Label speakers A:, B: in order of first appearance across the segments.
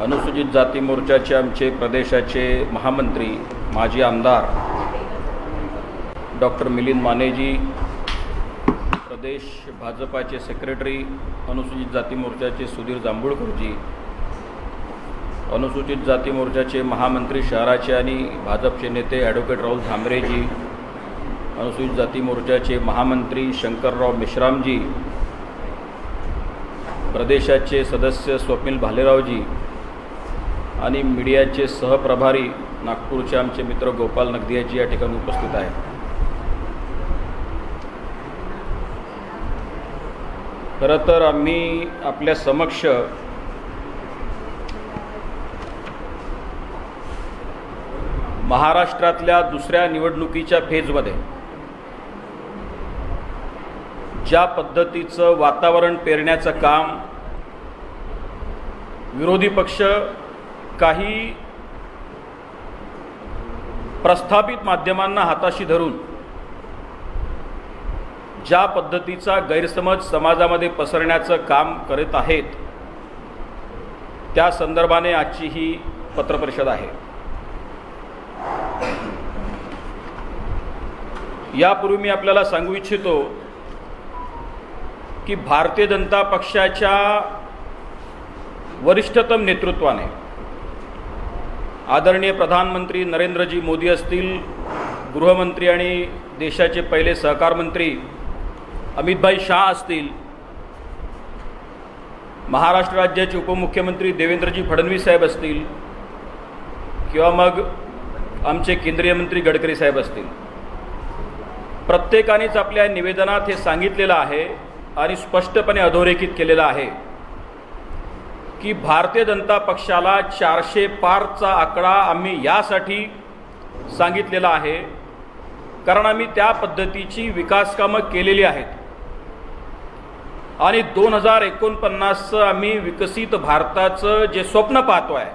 A: अनुसूचित जाती मोर्चाचे आमचे प्रदेशाचे महामंत्री माजी आमदार डॉक्टर मिलिंद मानेजी प्रदेश भाजपाचे सेक्रेटरी अनुसूचित जाती मोर्चाचे सुधीर जांभूळकरजी अनुसूचित जाती मोर्चाचे महामंत्री शहराचे आणि भाजपचे नेते ॲडव्होकेट राहुल झांबरेजी अनुसूचित जाती मोर्चाचे महामंत्री शंकरराव मेश्रामजी प्रदेशाचे सदस्य स्वप्नील भालेरावजी आणि मीडियाचे सहप्रभारी नागपूरचे आमचे मित्र गोपाल नगदियाजी या ठिकाणी उपस्थित आहेत. खरं तर आम्ही आपल्या समक्ष महाराष्ट्रातल्या दुसऱ्या निवडणुकीच्या फेजमध्ये ज्या पद्धतीचं वातावरण पेरण्याचं काम विरोधी पक्ष काही प्रस्थापित माध्यमांना हाताशी धरून ज्या पद्धतीचा गैरसमज समाजामध्ये पसरण्याचं काम करत आहेत त्या संदर्भाने आजची ही पत्रपरिषद आहे. यापूर्वी मी आपल्याला सांगू इच्छितो की भारतीय जनता पक्षाच्या वरिष्ठतम नेतृत्वाने आदरणीय प्रधानमंत्री नरेंद्रजी मोदी असतील गृहमंत्री आणि देशाचे पहिले सहकार मंत्री अमितभाई शाह असतील महाराष्ट्र राज्याचे उपमुख्यमंत्री देवेंद्रजी फडणवीस साहेब असतील किंवा मग आमचे केंद्रीय मंत्री गडकरी साहेब असतील. प्रत्येकानेच आपल्या निवेदनात हे सांगितलेलं आहे आणि स्पष्टपणे अधोरेखित केलेलं आहे. की भारतीय जनता पक्षाला चारशे पारचा आकडा आम्ही यासाठी सांगितलेला आहे कारण आम्ही त्या पद्धतीची विकासकामं केलेली आहेत. आणि दोन हजार एकोणपन्नासचं आम्ही विकसित भारताचं जे स्वप्न पाहतो आहे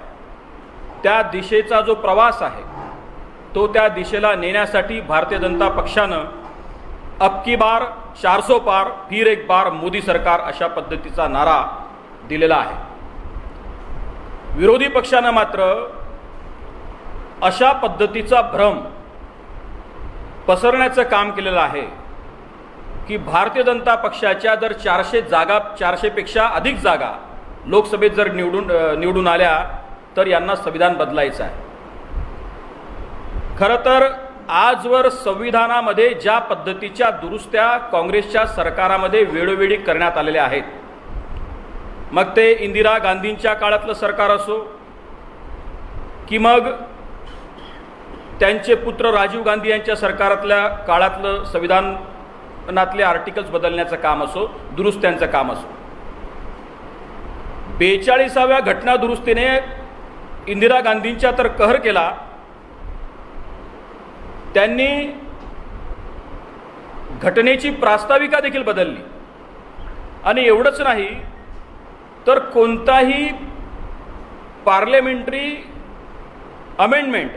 A: त्या दिशेचा जो प्रवास आहे तो त्या दिशेला नेण्यासाठी भारतीय जनता पक्षानं अबकी बार चारसो पार फिर एक बार मोदी सरकार अशा पद्धतीचा नारा दिलेला आहे. विरोधी पक्षानं मात्र अशा पद्धतीचा भ्रम पसरण्याचं काम केलेलं आहे की भारतीय जनता पक्षाच्या जर चारशे जागा चारशेपेक्षा अधिक जागा लोकसभेत जर निवडून निवडून आल्या तर यांना संविधान बदलायचं आहे. खरं तर आजवर संविधानामध्ये ज्या पद्धतीच्या दुरुस्त्या काँग्रेसच्या सरकारामध्ये वेळोवेळी करण्यात आलेल्या आहेत मग ते इंदिरा गांधींच्या काळातलं सरकार असो की मग त्यांचे पुत्र राजीव गांधी यांच्या सरकारातल्या काळातलं संविधानातले आर्टिकल्स बदलण्याचं काम असो दुरुस्त्यांचं काम असो. बेचाळीसाव्या घटना दुरुस्तीने इंदिरा गांधींच्या तर कहर केला. त्यांनी घटनेची प्रास्ताविका देखील बदलली. आणि एवढंच नाही तर कोणताही पार्लमेंटरी अमेंडमेंट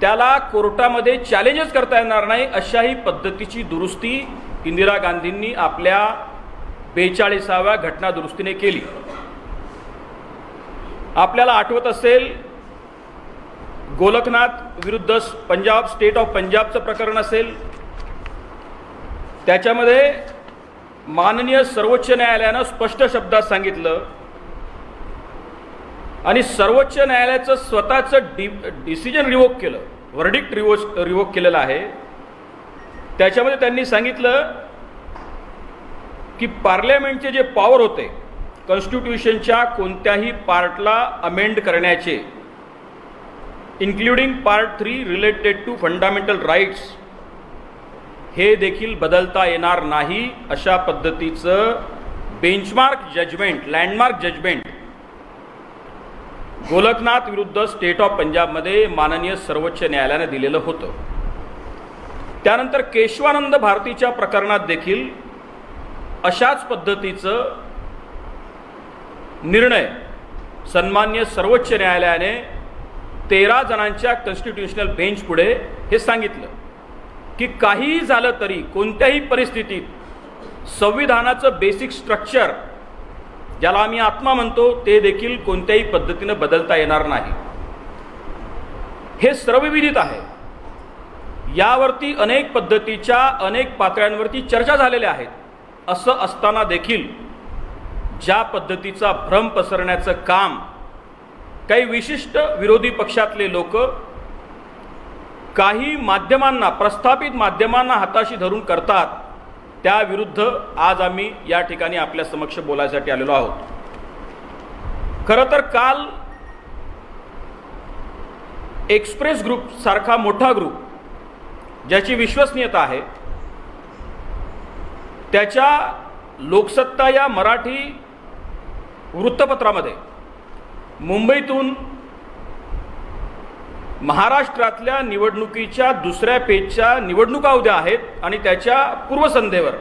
A: त्याला कोर्टामध्ये चॅलेंजच करता येणार नाही अशाही पद्धतीची दुरुस्ती इंदिरा गांधींनी आपल्या बेचाळीसाव्या घटना दुरुस्तीने केली. आपल्याला आठवत असेल गोलकनाथ विरुद्ध पंजाब स्टेट ऑफ पंजाबचं प्रकरण असेल. त्याच्यामध्ये माननीय सर्वोच्च न्यायालयानं स्पष्ट शब्दात सांगितलं आणि सर्वोच्च न्यायालयाचं स्वतःचं डि डिसिजन रिवोक केलं. वर्डिक्ट रिवो रिवोक केलेलं आहे. त्याच्यामध्ये त्यांनी सांगितलं की पार्लमेंटचे जे पॉवर होते कॉन्स्टिट्यूशनच्या कोणत्याही पार्टला अमेंड करण्याचे including part three related to fundamental rights हे देखील बदलता येणार नाही अशा पद्धतीचं benchmark judgment landmark judgment Golaknath विरुद्ध स्टेट ऑफ पंजाबमध्ये माननीय सर्वोच्च न्यायालयानं दिलेलं होतं. त्यानंतर केशवानंद भारतीच्या प्रकरणात देखील अशाच पद्धतीचं निर्णय सन्मान्य सर्वोच्च न्यायालयाने तेरा जणांच्या कॉन्स्टिट्युशनल बेंच पुढे हे सांगितलं. की काहीही झालं तरी कोणत्याही परिस्थितीत संविधानाचं बेसिक स्ट्रक्चर ज्याला आम्ही आत्मा म्हणतो ते देखील कोणत्याही पद्धतीनं बदलता येणार नाही. हे सर्वविदित आहे. यावरती अनेक पद्धतीच्या अनेक पातळ्यांवरती चर्चा झालेल्या आहेत. असं असताना देखील ज्या पद्धतीचा भ्रम पसरण्याचं काम काही विशिष्ट विरोधी पक्षातले लोक काही माध्यमांना प्रस्थापित माध्यमांना हाताशी धरून करतात त्याविरुद्ध आज आम्ही या ठिकाणी आपल्या समक्ष बोलायसाठी आलेलो आहोत. खरं तर काल एक्सप्रेस ग्रुप सारखा मोठा ग्रुप ज्याची विश्वसनीयता आहे त्याच्या लोकसत्ता या मराठी वृत्तपत्रामध्ये मुंबईतून महाराष्ट्रातल्या निवडणुकीच्या दुसऱ्या पेजच्या निवडणुका उद्या आहेत आणि त्याच्या पूर्वसंध्येवर.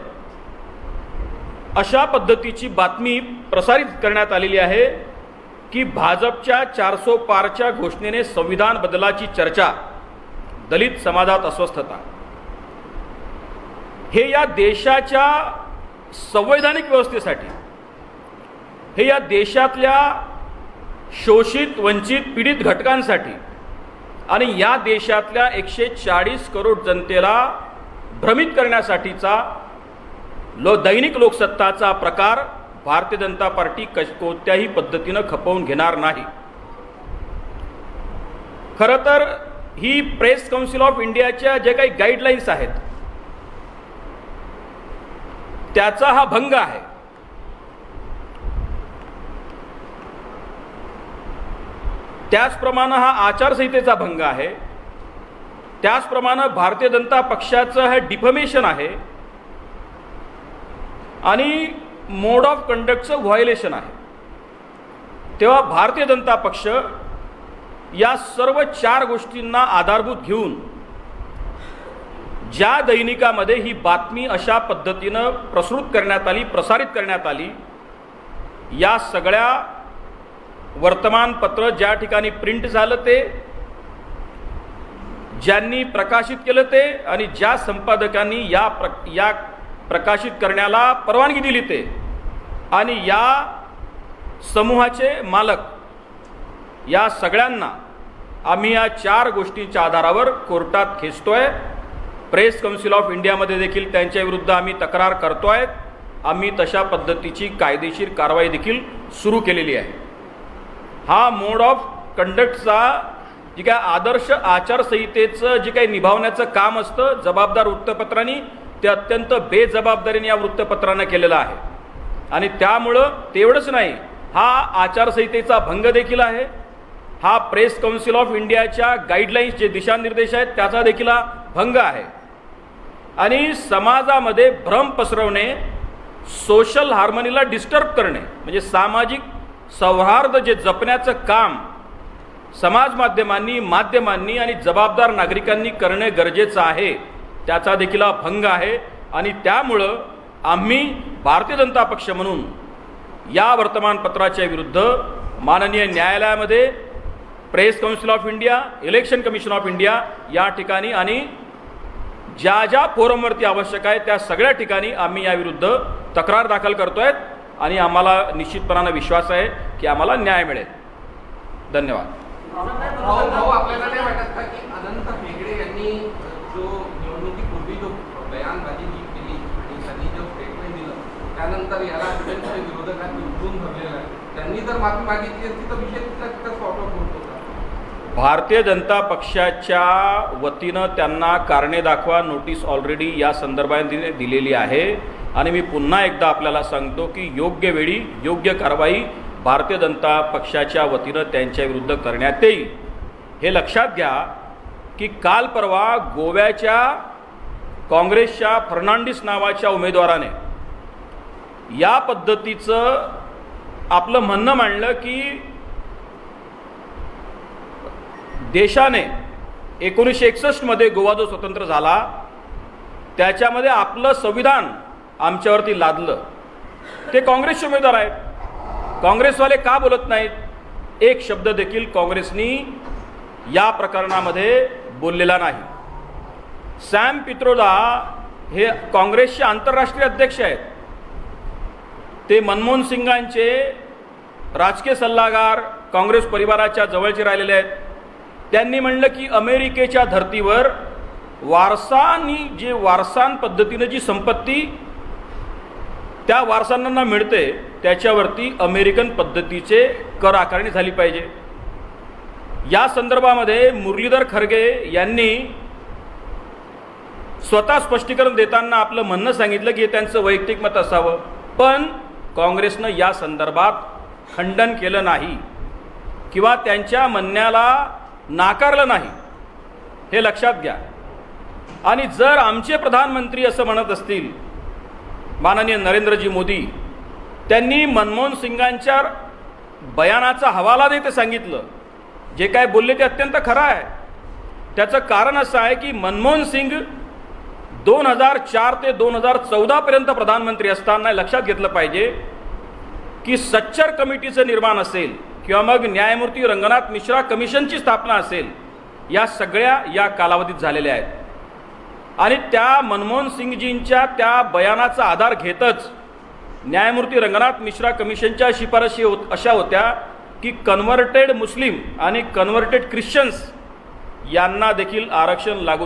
A: अशा पद्धतीची बातमी प्रसारित करण्यात आलेली आहे की भाजपच्या चारसो पारच्या घोषणेने संविधान बदलाची चर्चा दलित समाजात अस्वस्थता. हे या देशाच्या संवैधानिक व्यवस्थेसाठी हे या देशातल्या शोषित वंचित पीडित घटकांसाठी आणि या देशातल्या एकशे चाळीस करोड जनतेला भ्रमित करण्यासाठीचा लो दैनिक लोकसत्ताचा प्रकार भारतीय जनता पार्टी कश कोणत्याही पद्धतीनं खपवून घेणार नाही. खरं तर ही प्रेस काउन्सिल ऑफ इंडियाच्या जे काही गाईडलाईन्स आहेत त्याचा हा भंग आहे. त्याचप्रमाणे हा आचारसंहितेचा भंग आहे. त्याचप्रमाणे भारतीय जनता पक्षाचं हे डिफमेशन आहे. आणि मोड ऑफ कंडक्टचं व्हायोलेशन आहे. तेव्हा भारतीय जनता पक्ष या सर्व चार गोष्टींना आधारभूत घेऊन ज्या दैनिकामध्ये ही बातमी अशा पद्धतीनं प्रसृत करण्यात आली प्रसारित करण्यात आली या सगळ्या वर्तमानपत्र ज्या ठिकाणी प्रिंट झालं ते ज्यांनी प्रकाशित केलं ते आणि ज्या संपादकांनी या प्र या प्रकाशित करण्याला परवानगी दिली ते आणि या समूहाचे मालक या सगळ्यांना आम्ही या चार गोष्टींच्या आधारावर कोर्टात खेचतोय. प्रेस कौन्सिल ऑफ इंडियामध्ये देखील त्यांच्या विरुद्ध आम्ही तक्रार करतोय. आम्ही तशा पद्धतीची कायदेशीर कारवाई देखील सुरू केलेली आहे. हा मोड ऑफ कंडक्टचा जी काय आदर्श आचारसंहितेचं जे काही निभावण्याचं काम असतं जबाबदार वृत्तपत्रांनी ते अत्यंत बेजबाबदारीने या वृत्तपत्रानं केलेलं आहे. आणि त्यामुळं तेवढंच नाही हा आचारसंहितेचा भंग देखील आहे. हा प्रेस काउन्सिल ऑफ इंडियाच्या गाईडलाईन्स जे दिशानिर्देश आहेत त्याचा देखील हा भंग आहे. आणि समाजामध्ये भ्रम पसरवणे सोशल हार्मनीला डिस्टर्ब करणे म्हणजे सामाजिक सौहार्द जे जपण्याचं काम समाज माध्यमांनी माध्यमांनी आणि जबाबदार नागरिकांनी करणे गरजेचं आहे त्याचा देखील भंग आहे आणि त्यामुळं आम्ही भारतीय जनता पक्ष म्हणून या वर्तमानपत्राच्या विरुद्ध माननीय न्यायालयामध्ये press council of India election commission of India या ठिकाणी आणि ज्या ज्या फोरमवरती आवश्यक आहे त्या सगळ्या ठिकाणी आम्ही याविरुद्ध तक्रार दाखल करतो आहेत आणि आम्हाला निश्चितपणानं विश्वास आहे की आम्हाला न्याय मिळेल. धन्यवाद.
B: त्यानंतर याला विरोधकांनी उठून धरलेलं आहे. त्यांनी जर माफी मागितली असती तर विषय तिथं सॉर्ट आउट होत
A: भारतीय जनता पक्षाच्या वतीनं त्यांना कारणे दाखवा नोटीस ऑलरेडी या संदर्भात दिले- दिलेली आहे. आणि मी पुन्हा एकदा आपल्याला सांगतो की योग्य वेळी योग्य कारवाई भारतीय जनता पक्षाच्या वतीनं त्यांच्या विरुद्ध करण्यात येईल. हे लक्षात घ्या की काल परवा गोव्याच्या काँग्रेसच्या फर्नांडिस नावाच्या उमेदवाराने या पद्धतीचं आपलं म्हणणं मांडलं की देशाने एकोणीसशे एकसष्टमध्ये गोवा जो स्वतंत्र झाला त्याच्यामध्ये आपलं संविधान आमच्यावरती लादलं. ते काँग्रेसचे उमेदवार आहेत. काँग्रेसवाले का बोलत नाहीत? एक शब्द देखील काँग्रेसनी या प्रकरणामध्ये बोललेला नाही. सॅम पित्रोदा हे काँग्रेसचे आंतरराष्ट्रीय अध्यक्ष आहेत. ते मनमोहन सिंगांचे राजकीय सल्लागार काँग्रेस परिवाराच्या जवळचे राहिलेले आहेत. त्यांनी म्हणलं की अमेरिकेच्या धर्तीवर वारसांनी जे वारसान पद्धतीनं जी संपत्ती त्या वारसांना मिळते त्याच्यावरती अमेरिकन पद्धतीचे कर आकारणी झाली पाहिजे. या संदर्भामध्ये मुरलीधर खरगे यांनी स्वतः स्पष्टीकरण देताना आपलं म्हणणं सांगितलं की हे त्यांचं वैयक्तिक मत असावं. पण काँग्रेसनं या संदर्भात खंडन केलं नाही किंवा त्यांच्या म्हणण्याला नाकारलं नाही. हे लक्षात घ्या. आणि जर आमचे प्रधानमंत्री असं म्हणत असतील माननीय नरेंद्रजी मोदी त्यांनी मनमोहन सिंगांच्या बयानाचा हवाला देत सांगितलं. जे काय बोलले ते अत्यंत खरं आहे. त्याचं कारण असं आहे की मनमोहन सिंग दोन हजार चार ते दोन हजार चौदापर्यंत प्रधानमंत्री असताना लक्षात घेतलं पाहिजे की सच्चर कमिटीचं निर्माण असेल किंवा मग न्यायमूर्ती रंगनाथ मिश्रा कमिशनची स्थापना असेल या सगळ्या या कालावधीत झालेल्या आहेत. आणि त्या मनमोहन सिंगजींच्या त्या बयानाचा आधार घेतच न्यायमूर्ती रंगनाथ मिश्रा कमिशनच्या शिफारशी होत अशा होत्या की कन्व्हर्टेड मुस्लिम आणि कन्व्हर्टेड ख्रिश्चन्स यांना देखील आरक्षण लागू